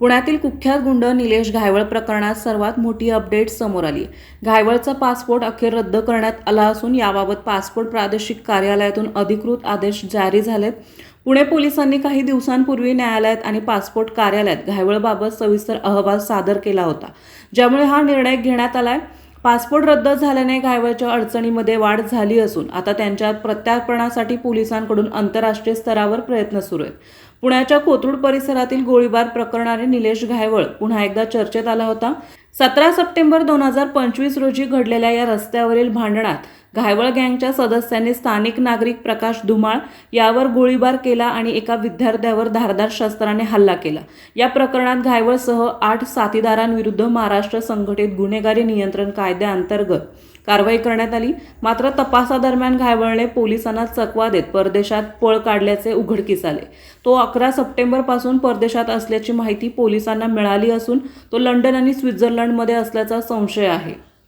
पुण्यातील कुख्यात गुंड निलेश घायवळ प्रकरणात सर्वात मोठी अपडेट समोर आली. घायवळचा पासपोर्ट अखेर रद्द करण्यात आला असून याबाबत पासपोर्ट प्रादेशिक कार्यालयातून अधिकृत आदेश जारी झालेत. पुणे पोलिसांनी काही दिवसांपूर्वी न्यायालयात आणि पासपोर्ट कार्यालयात घायवळबाबत सविस्तर अहवाल सादर केला होता ज्यामुळे हा निर्णय घेण्यात आला आहे पासपोर्ट रद्द झाल्याने घायवाच्या अडचणीमध्ये वाढ झाली असून आता त्यांच्या प्रत्यार्पणासाठी पोलिसांकडून आंतरराष्ट्रीय स्तरावर प्रयत्न सुरू आहेत. पुण्याच्या कोथरूड परिसरातील गोळीबार प्रकरणाने निलेश घायवळ पुन्हा एकदा चर्चेत आला होता. सतरा सप्टेंबर दोन हजार पंचवीस रोजी घडलेल्या या रस्त्यावरील भांडणात घायवळ गँगच्या सदस्याने स्थानिक नागरिक प्रकाश धुमाळ यावर गोळीबार केला आणि एका विद्यार्थ्यावर धारदार शस्त्राने हल्ला केला. या प्रकरणात घायवळसह आठ साथीदारांविरुद्ध महाराष्ट्र संघटित गुन्हेगारी नियंत्रण कायद्याअंतर्गत कारवाई करण्यात आली. मात्र तपासादरम्यान घायवळने पोलिसांना चकवा देत परदेशात पळ काढल्याचे उघडकीस आले. तो अकरा सप्टेंबरपासून परदेशात असल्याची माहिती पोलिसांना मिळाली असून तो लंडन आणि स्वित्झर्लंडमध्ये असल्याचा संशय आहे.